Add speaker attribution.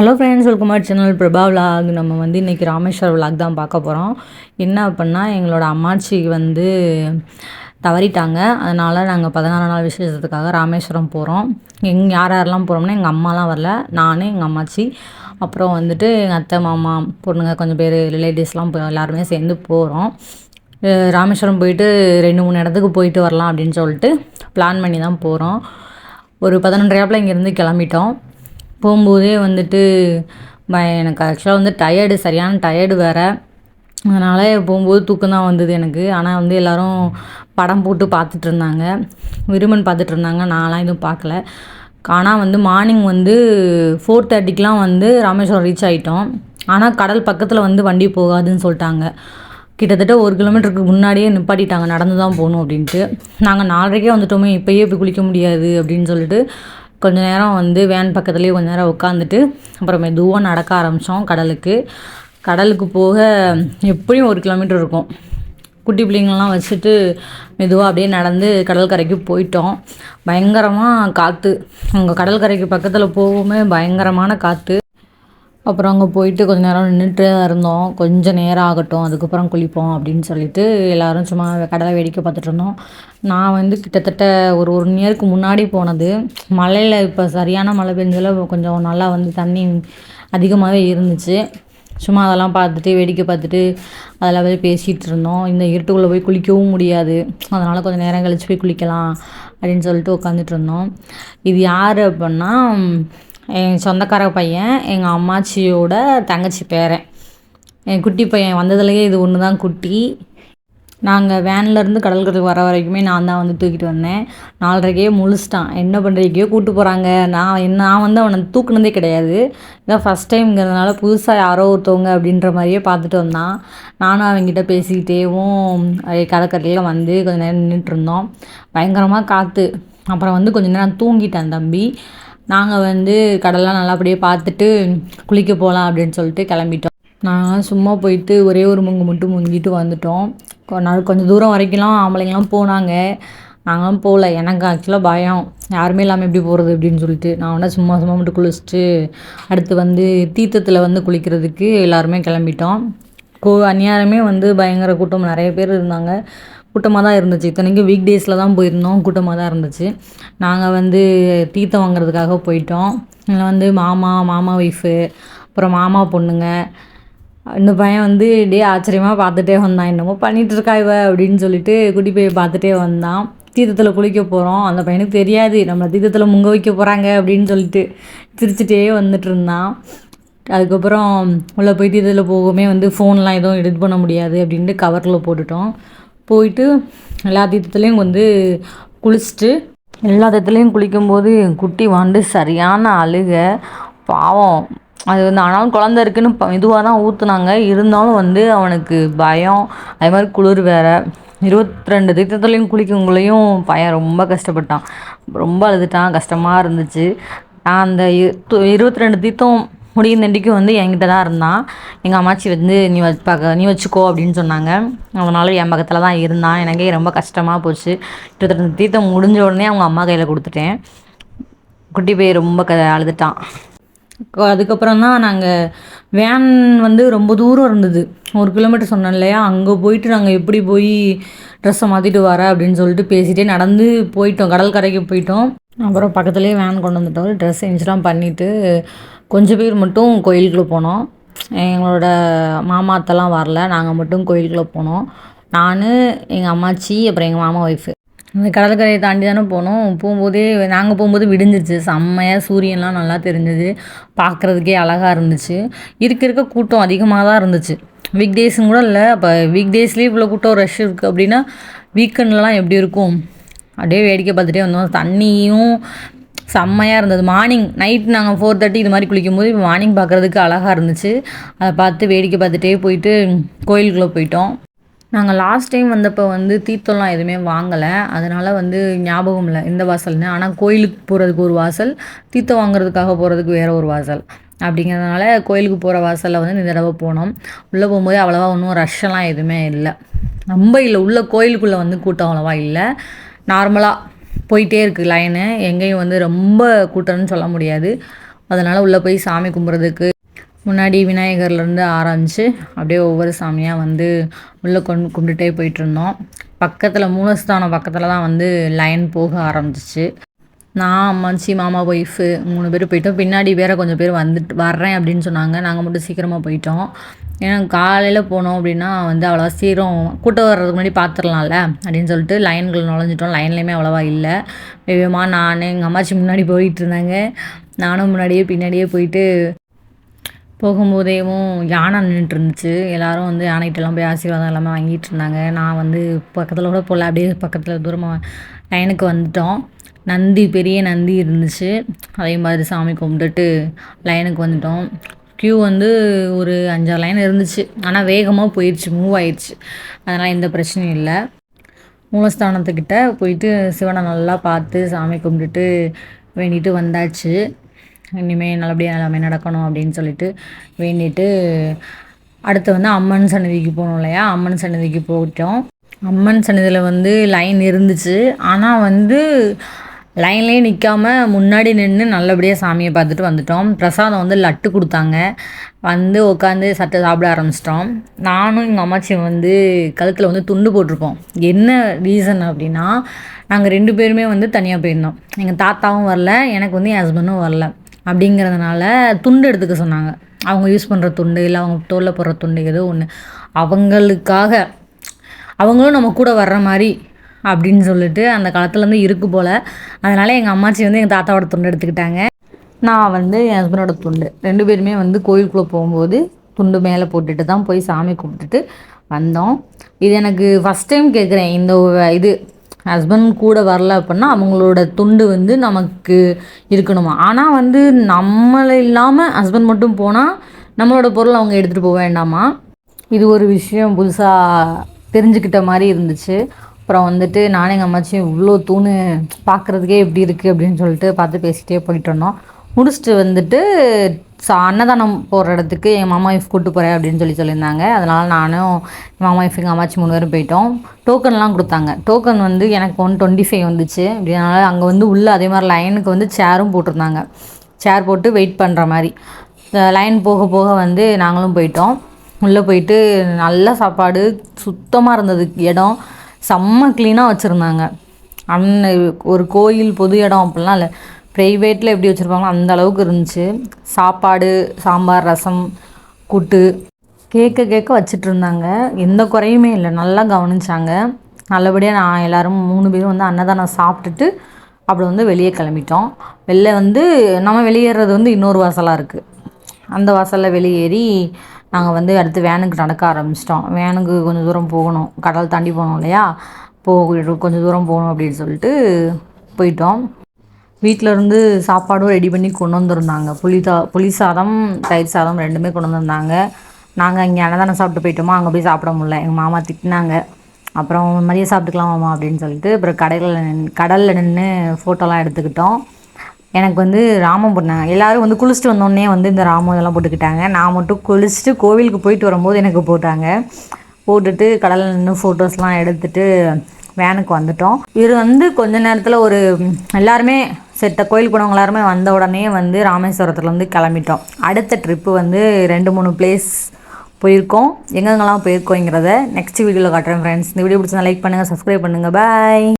Speaker 1: Hello friends welcome to channel Prabha vlog நம்ம வந்து இன்றைக்கி ராமேஸ்வரம் விலாக் தான் பார்க்க போகிறோம் என்ன அப்படின்னா எங்களோட அம்மாச்சிக்கு வந்து தவறிட்டாங்க. அதனால் நாங்கள் பதினாறு நாள் விசேஷத்துக்காக ராமேஸ்வரம் போகிறோம் எங் யார் யாரெல்லாம் போகிறோம்னா எங்கள் அம்மாலாம் வரல. நான் எங்கள் அம்மாச்சி. அப்புறம் வந்துட்டு எங்கள் அத்தை மாமா பொண்ணுங்க கொஞ்சம் பேர் ரிலேட்டிவ்ஸ்லாம் இப்போ எல்லாருமே சேர்ந்து போகிறோம் ராமேஸ்வரம் போயிட்டு ரெண்டு மூணு இடத்துக்கு போயிட்டு வரலாம் அப்படின்னு சொல்லிட்டு பிளான் பண்ணி தான் போகிறோம் ஒரு பதினொன்றரையாப்பில் இங்கேருந்து கிளம்பிட்டோம். போகும்போதே வந்துட்டு எனக்கு ஆக்சுவலாக வந்து டயர்டு சரியான டயர்டு வேறு. அதனால் போகும்போது தூக்கம் தான் வந்தது எனக்கு. ஆனால் வந்து எல்லோரும் படம் போட்டு பார்த்துட்டு இருந்தாங்க. விருமன் பார்த்துட்டு இருந்தாங்க. நான்லாம் எதுவும் பார்க்கல. ஆனால் வந்து மார்னிங் வந்து ஃபோர் தேர்ட்டிக்கெலாம் வந்து ராமேஸ்வரம் ரீச் ஆகிட்டோம் ஆனால் கடல் பக்கத்தில் வந்து வண்டி போகாதுன்னு சொல்லிட்டாங்க. கிட்டத்தட்ட ஒரு கிலோமீட்டருக்கு முன்னாடியே நிப்பாட்டிட்டாங்க. நடந்து தான் போகணும் அப்படின்ட்டு. நாங்கள் நாலரைக்கே வந்துட்டோமே. இப்போயே போய் குளிக்க முடியாது அப்படின்னு சொல்லிட்டு கொஞ்ச நேரம் வந்து வேன் பக்கத்துலேயே கொஞ்ச நேரம் உட்காந்துட்டு அப்புறம் மெதுவாக நடக்க ஆரம்பித்தோம் கடலுக்கு. கடலுக்கு போக எப்படியும் ஒரு கிலோமீட்டர் இருக்கும். குட்டி பிள்ளைங்கள்லாம் வச்சுட்டு மெதுவாக அப்படியே நடந்து கடற்கரைக்கு போயிட்டோம். பயங்கரமாக காற்று அங்கே கடற்கரைக்கு பக்கத்தில் போகவுமே பயங்கரமான காற்று அப்புறம் அங்கே போயிட்டு கொஞ்ச நேரம் நின்றுட்டு இருந்தோம். கொஞ்சம் நேரம் ஆகட்டும் அதுக்கப்புறம் குளிப்போம் அப்படின்னு சொல்லிட்டு எல்லோரும் சும்மா கடலை வேடிக்கை பார்த்துட்டு இருந்தோம். நான் வந்து கிட்டத்தட்ட ஒரு ஒன் இயருக்கு முன்னாடி போனது. மழையில் இப்போ சரியான மழை பெஞ்சதில் கொஞ்சம் நல்லா வந்து தண்ணி அதிகமாகவே இருந்துச்சு. சும்மா அதெல்லாம் பார்த்துட்டு வேடிக்கை பார்த்துட்டு அதெல்லாம் போய் பேசிகிட்டு இருந்தோம். இந்த இருட்டுக்குள்ளே போய் குளிக்கவும் முடியாது. அதனால் கொஞ்சம் நேரம் கழித்து போய் குளிக்கலாம் அப்படின்னு சொல்லிட்டு உட்காந்துட்டு இருந்தோம். இது யார் அப்படின்னா என் சொந்தக்கார பையன் எங்கள் அம்மாச்சியோட தங்கச்சி பேரன். என் குட்டி பையன் வந்ததுலேயே இது ஒன்று தான் குட்டி நாங்கள் வேன்லேருந்து கடல்கரைக்கு வர வரைக்குமே நான் தான் வந்து தூக்கிட்டு வந்தேன். நாலரைக்கே முழிச்சிட்டான். என்ன பண்ணுறீங்கயோ கூப்பிட்டு போகிறாங்க நான் என்ன நான் வந்து அவனை தூக்குனதே கிடையாது. இதான் ஃபஸ்ட் டைம்ங்கிறதுனால புதுசாக யாரோ ஒருத்தவங்க அப்படின்ற மாதிரியே பார்த்துட்டு வந்தான். நானும் அவங்ககிட்ட பேசிக்கிட்டேவும் கடற்கரையில் வந்து கொஞ்சம் நேரம் நின்றுட்டுருந்தோம் பயங்கரமாக காற்று அப்புறம் வந்து கொஞ்சம் நேரம் தூங்கிட்டேன் தம்பி. நாங்கள் வந்து கடல்லாம் நல்லபடியாக பார்த்துட்டு குளிக்க போகலாம் அப்படின்னு சொல்லிட்டு கிளம்பிட்டோம். நாங்கள் சும்மா போயிட்டு ஒரே ஒரு முங்கு மட்டும் முங்கிட்டு வந்துட்டோம். கொஞ்சம் தூரம் வரைக்கும்லாம் ஆம்பளைங்களாம் போனாங்க. நாங்களும் போகல. எனக்கு ஆக்சுவலாக பயம். யாருமே இல்லாமல் எப்படி போகிறது அப்படின்னு சொல்லிட்டு. நான் வேணால் சும்மா சும்மா மட்டும் குளிச்சுட்டு அடுத்து வந்து தீர்த்தத்தில் வந்து குளிக்கிறதுக்கு எல்லாருமே கிளம்பிட்டோம். கோ அந்நியாரமே வந்து பயங்கர கூட்டம். நிறைய பேர் இருந்தாங்க. கூட்டமாக தான் இருந்துச்சு. இத்தனைக்கும் வீக் டேஸில் தான் போயிருந்தோம். கூட்டமாக தான் இருந்துச்சு. நாங்கள் வந்து தீர்த்தம் வாங்குறதுக்காக போயிட்டோம். இதில் வந்து மாமா மாமா ஒய்ஃபு அப்புறம் மாமா பொண்ணுங்க. இந்த பையன் வந்து டே ஆச்சரியமாக பார்த்துட்டே வந்தான். என்னமோ பண்ணிகிட்ருக்கா இவ? அப்படின்னு சொல்லிட்டு குட்டி போய் பார்த்துட்டே வந்தான். தீர்த்தத்தில் குளிக்க போகிறோம் அந்த பையனுக்கு தெரியாது. நம்மளை தீர்த்தத்தில் முங்க வைக்க போகிறாங்க அப்படின்னு சொல்லிட்டு சிரிச்சிட்டே வந்துட்டு இருந்தான். அதுக்கப்புறம் உள்ளே போய் தீர்த்தத்தில் போகவுமே வந்து ஃபோன்லாம் எதுவும் எடிட் பண்ண முடியாது அப்படின்ட்டு கவரில் போட்டுட்டோம். போயிட்டு எல்லா தீர்த்தத்துலேயும் வந்து குளிச்சுட்டு எல்லா தீர்த்தத்துலேயும் குளிக்கும்போது என் குட்டி வாண்டு சரியான அழுக. பாவம். அது வந்து ஆனாலும் குழந்த இருக்குன்னு இதுவாக தான் ஊற்றுனாங்க இருந்தாலும் வந்து அவனுக்கு பயம். அதே மாதிரி குளிர் வேறு. இருபத்தி ரெண்டு தீர்த்தத்துலேயும் குளிக்கவங்களையும் பையன் ரொம்ப கஷ்டப்பட்டான். ரொம்ப அழுதுட்டான். கஷ்டமாக இருந்துச்சு. நான் அந்த இருபத்தி ரெண்டு தீர்த்தம் முடியும் தண்டிக்கும் வந்து என்கிட்ட தான் இருந்தான். எங்கள் அம்மாச்சி வந்து நீ வச்சு பார்க்க நீ வச்சுக்கோ அப்படின்னு சொன்னாங்க. அதனால் என் பக்கத்தில் தான் இருந்தான். எனக்கே ரொம்ப கஷ்டமாக போச்சு. இருபத்தி தீர்த்தம் முடிஞ்ச உடனே அவங்க அம்மா கையில் கொடுத்துட்டேன். குட்டி போய் ரொம்ப க அழுதுட்டான். அதுக்கப்புறம் தான் நாங்கள் வேன் வந்து ரொம்ப தூரம் இருந்தது. ஒரு கிலோமீட்டர் சொன்னேன் இல்லையா? அங்கே போயிட்டு நாங்கள் எப்படி போய் ட்ரெஸ்ஸை மாற்றிட்டு வர அப்படின்னு சொல்லிட்டு பேசிகிட்டே நடந்து போயிட்டோம். கடல் கரைக்கு போயிட்டோம். அப்புறம் பக்கத்துலேயே வேன் கொண்டு வந்துட்டோம். ட்ரெஸ் சேஞ்ச்லாம் பண்ணிவிட்டு கொஞ்சம் பேர் மட்டும் கோயிலுக்குள்ளே போனோம். எங்களோட மாமா அத்தைலாம் வரல. நாங்கள் மட்டும் கோயிலுக்குள்ளே போனோம். நான் எங்கள் அம்மாச்சி அப்புறம் எங்கள் மாமா ஒய்ஃபு அந்த கடற்கரையை தாண்டி தானே போனோம். போகும்போதே நாங்கள் போகும்போது விடிஞ்சிருச்சு. செம்மையாக சூரியன்லாம் நல்லா தெரிஞ்சது. பார்க்குறதுக்கே அழகாக இருந்துச்சு. இருக்க இருக்க கூட்டம் அதிகமாக தான் இருந்துச்சு. வீக் டேஸும் கூட இல்லை. அப்போ வீக் டேஸ்லேயே இவ்வளோ கூட்டம் ரஷ் இருக்குது அப்படின்னா வீக்கெண்ட்லலாம் எப்படி இருக்கும்? அப்படியே வேடிக்கை பார்த்துட்டே வந்தோம். தண்ணியும் செம்மையாக இருந்தது. மார்னிங் நைட் நாங்கள் ஃபோர் தேர்ட்டி இது மாதிரி குளிக்கும்போது இப்போ மார்னிங் பார்க்குறதுக்கு அழகாக இருந்துச்சு. அதை பார்த்து வேடிக்கை பார்த்துட்டே போயிட்டு கோயிலுக்குள்ளே போயிட்டோம். நாங்கள் லாஸ்ட் டைம் வந்தப்போ வந்து தீர்த்தம்லாம் எதுவுமே வாங்கலை. அதனால் வந்து ஞாபகம் இல்லை இந்த வாசல்னு. ஆனால் கோயிலுக்கு போகிறதுக்கு ஒரு வாசல் தீர்த்தம் வாங்குறதுக்காக போகிறதுக்கு வேறு ஒரு வாசல். அப்படிங்கிறதுனால கோயிலுக்கு போகிற வாசலில் வந்து இந்த தடவை போனோம். உள்ளே போகும்போது அவ்வளோவா ஒன்றும் ரஷ்ஷெல்லாம் எதுவுமே இல்லை. ரொம்ப இல்லை. உள்ள கோயிலுக்குள்ளே வந்து கூட்டம் அவ்வளோவா இல்லை. நார்மலாக போயிட்டே இருக்குது லைனு எங்கேயும் வந்து ரொம்ப கூட்டம்னு சொல்ல முடியாது. அதனால் உள்ளே போய் சாமி கும்பிட்றதுக்கு முன்னாடி விநாயகர்லேருந்து ஆரம்பித்து அப்படியே ஒவ்வொரு சாமியாக வந்து உள்ளே கொண்டு கும்பிட்டுட்டே போயிட்டுருந்தோம் பக்கத்தில் மூலஸ்தானம் பக்கத்தில் தான் வந்து லைன் போக ஆரம்பிச்சிச்சு. நான் அம்மாச்சி மாமா ஒய்ஃபு மூணு பேர் போயிட்டோம். பின்னாடி வேறு கொஞ்சம் பேர் வந்துட்டு வர்றேன் அப்படின்னு சொன்னாங்க. நாங்கள் மட்டும் சீக்கிரமாக போயிட்டோம். ஏன்னா காலையில் போனோம் அப்படின்னா வந்து அவ்வளோவா சீரம் கூட்டம் வர்றதுக்கு முன்னாடி பார்த்துடலாம்ல அப்படின்னு சொல்லிட்டு லைன்கள் நுழைஞ்சிட்டோம். லைன்லேயுமே அவ்வளோவா இல்லை. வேகமாக நான் எங்கள் அம்மாச்சி முன்னாடி போயிட்டு இருந்தாங்க. நானும் முன்னாடியே பின்னாடியே போயிட்டு போகும்போதேவும் யானை நின்றுட்டு இருந்துச்சு. எல்லோரும் வந்து யானைகிட்டலாம் போய் ஆசீர்வாதம் எல்லாமே வாங்கிட்டு இருந்தாங்க. நான் வந்து பக்கத்தில் கூட போகல அப்படியே பக்கத்தில் தூரமாக லைனுக்கு வந்துட்டோம். நந்தி பெரிய நந்தி இருந்துச்சு. அதே மாதிரி சாமி கும்பிட்டுட்டு லைனுக்கு வந்துட்டோம். க்யூ வந்து ஒரு அஞ்சாறு லைன் இருந்துச்சு. ஆனால் வேகமாக போயிடுச்சு மூவ் ஆயிடுச்சு அதனால் எந்த பிரச்சனையும் இல்லை. மூலஸ்தானத்துக்கிட்ட போயிட்டு சிவனை நல்லா பார்த்து சாமி கும்பிட்டுட்டு வேண்டிட்டு வந்தாச்சு. இனிமேல் நல்லபடியாக எல்லாமே நடக்கணும் அப்படின்னு சொல்லிட்டு வேண்டிட்டு அடுத்து வந்து அம்மன் சன்னதிக்கு போகணும் இல்லையா? அம்மன் சன்னதிக்கு போயிட்டோம். அம்மன் சன்னதியில் வந்து லைன் இருந்துச்சு. ஆனால் வந்து லைன்லேயே நிற்காம முன்னாடி நின்று நல்லபடியாக சாமியை பார்த்துட்டு வந்துட்டோம். பிரசாதம் வந்து லட்டு கொடுத்தாங்க. வந்து உட்காந்து சட்டை சாப்பிட ஆரம்பிச்சிட்டோம். நானும் எங்கள் அம்மாச்சி வந்து கழுத்தில் வந்து துண்டு போட்டிருப்போம் என்ன ரீசன் அப்படின்னா நாங்கள் ரெண்டு பேருமே வந்து தனியாக போயிருந்தோம். எங்கள் தாத்தாவும் வரல எனக்கு வந்து என் ஹஸ்பண்டும் வரல. அப்படிங்கிறதுனால துண்டு எடுத்துக்க சொன்னாங்க. அவங்க யூஸ் பண்ணுற துண்டு இல்லை அவங்க தோலில் போடுற துண்டு ஏதோ ஒன்று அவங்களுக்காக அவங்களும் நம்ம கூட வர்ற மாதிரி அப்படின்னு சொல்லிட்டு அந்த காலத்துலேருந்து இருக்கு போல். அதனால் எங்கள் அம்மாச்சி வந்து எங்கள் தாத்தாவோட துண்டு எடுத்துக்கிட்டாங்க. நான் வந்து என் ஹஸ்பண்டோட துண்டு. ரெண்டு பேருமே வந்து கோயிலுக்குள்ளே போகும்போது துண்டு மேலே போட்டுட்டு தான் போய் சாமி கும்பிட்டுட்டு வந்தோம். இது எனக்கு ஃபஸ்ட் டைம் கேட்குறேன் இந்த இது ஹஸ்பண்ட் கூட வரல அப்படின்னா அவங்களோட துண்டு வந்து நமக்கு இருக்கணுமா? ஆனால் வந்து நம்மளை இல்லாமல் ஹஸ்பண்ட் மட்டும் போனால் நம்மளோட பொருள் அவங்க எடுத்துகிட்டு போக வேண்டாமா? இது ஒரு விஷயம் புதுசாக தெரிஞ்சுக்கிட்ட மாதிரி இருந்துச்சு. அப்புறம் வந்துட்டு நானும் எங்கள் அம்மாச்சியும் இவ்வளோ தூண் பார்க்குறதுக்கே எப்படி இருக்குது அப்படின்னு சொல்லிட்டு பார்த்து பேசிகிட்டே போயிட்டு இருந்தோம். முடிச்சுட்டு வந்துட்டு சா அன்னதானம் போகிற இடத்துக்கு என் மாமா ஒய்ஃப் கூப்பிட்டு போகிறேன் அப்படின்னு சொல்லி சொல்லியிருந்தாங்க. அதனால் நானும் என் மாமா ஒய்ஃப் எங்கள் அம்மாச்சி மூணு பேரும் போயிட்டோம். டோக்கன்லாம் கொடுத்தாங்க. டோக்கன் வந்து எனக்கு ஒன் டுவெண்ட்டி ஃபைவ் வந்துச்சு அப்படினால அங்கே வந்து உள்ளே அதே மாதிரி லைனுக்கு வந்து சேரும் போட்டிருந்தாங்க. சேர் போட்டு வெயிட் பண்ணுற மாதிரி. லைன் போக போக வந்து நாங்களும் போயிட்டோம். உள்ளே போயிட்டு நல்ல சாப்பாடு சுத்தமாக இருந்தது இடம். செம்ம க்ளீனாக வச்சுருந்தாங்க. அன்ன ஒரு கோயில் பொது இடம் அப்படிலாம் இல்லை. ப்ரைவேட்டில் எப்படி வச்சுருப்பாங்களோ அந்த அளவுக்கு இருந்துச்சு. சாப்பாடு சாம்பார் ரசம் கூட்டு கேட்க கேட்க வச்சுட்டு இருந்தாங்க. எந்த குறையுமே இல்லை. நல்லா கவனிச்சாங்க. நல்லபடியாக நான் எல்லோரும் மூணு பேரும் வந்து அன்னதானம் சாப்பிட்டுட்டு அப்படி வந்து வெளியே கிளம்பிட்டோம். வெளில வந்து நம்ம வெளியேறது வந்து இன்னொரு வாசலாக இருக்குது அந்த வாசலில் வெளியேறி நாங்கள் வந்து அடுத்து வேனுக்கு நடக்க ஆரம்பிச்சிட்டோம். வேனுக்கு கொஞ்சம் தூரம் போகணும். கடல் தாண்டி போகணும் இல்லையா? போக கொஞ்சம் தூரம் போகணும் அப்படின்னு சொல்லிட்டு போயிட்டோம். வீட்டிலருந்து சாப்பாடும் ரெடி பண்ணி கொண்டு வந்திருந்தாங்க. புளிதா புளி சாதம் தயிர் சாதம் ரெண்டுமே கொண்டு வந்திருந்தாங்க. நாங்கள் இங்கே அன்னதானம் சாப்பிட்டு போயிட்டோமோ? அங்கே போய் சாப்பிட முடியல. எங்கள் மாமா திட்டினாங்க. அப்புறம் மதியம் சாப்பிட்டுக்கலாம் மாமா அப்படின்னு சொல்லிட்டு அப்புறம் கடையில் கடலில் நின்று ஃபோட்டோலாம் எடுத்துக்கிட்டோம். எனக்கு வந்து ராமம் போட்டாங்க எல்லோரும் வந்து குளிச்சுட்டு வந்தோடனே வந்து இந்த ராமம் இதெல்லாம் போட்டுக்கிட்டாங்க. நான் மட்டும் குளிச்சுட்டு கோவிலுக்கு போயிட்டு வரும்போது எனக்கு போட்டாங்க. போட்டுட்டு கடலில் நின்று ஃபோட்டோஸ்லாம் எடுத்துகிட்டு வேனுக்கு வந்துட்டோம். இது வந்து கொஞ்ச நேரத்தில் ஒரு எல்லாருமே செட்ட கோயில் போனவங்க எல்லாருமே வந்த உடனே வந்து ராமேஸ்வரத்துலேருந்து கிளம்பிட்டோம். அடுத்த ட்ரிப்பு வந்து ரெண்டு மூணு பிளேஸ் போயிருக்கோம். எங்கெங்கெல்லாம் போயிருக்கோங்கிறத நெக்ஸ்ட் வீடியோவில் காட்டுறேன் ஃப்ரெண்ட்ஸ் இந்த வீடியோ பிடிச்சா லைக் பண்ணுங்கள் சப்ஸ்கிரைப் பண்ணுங்கள் பாய்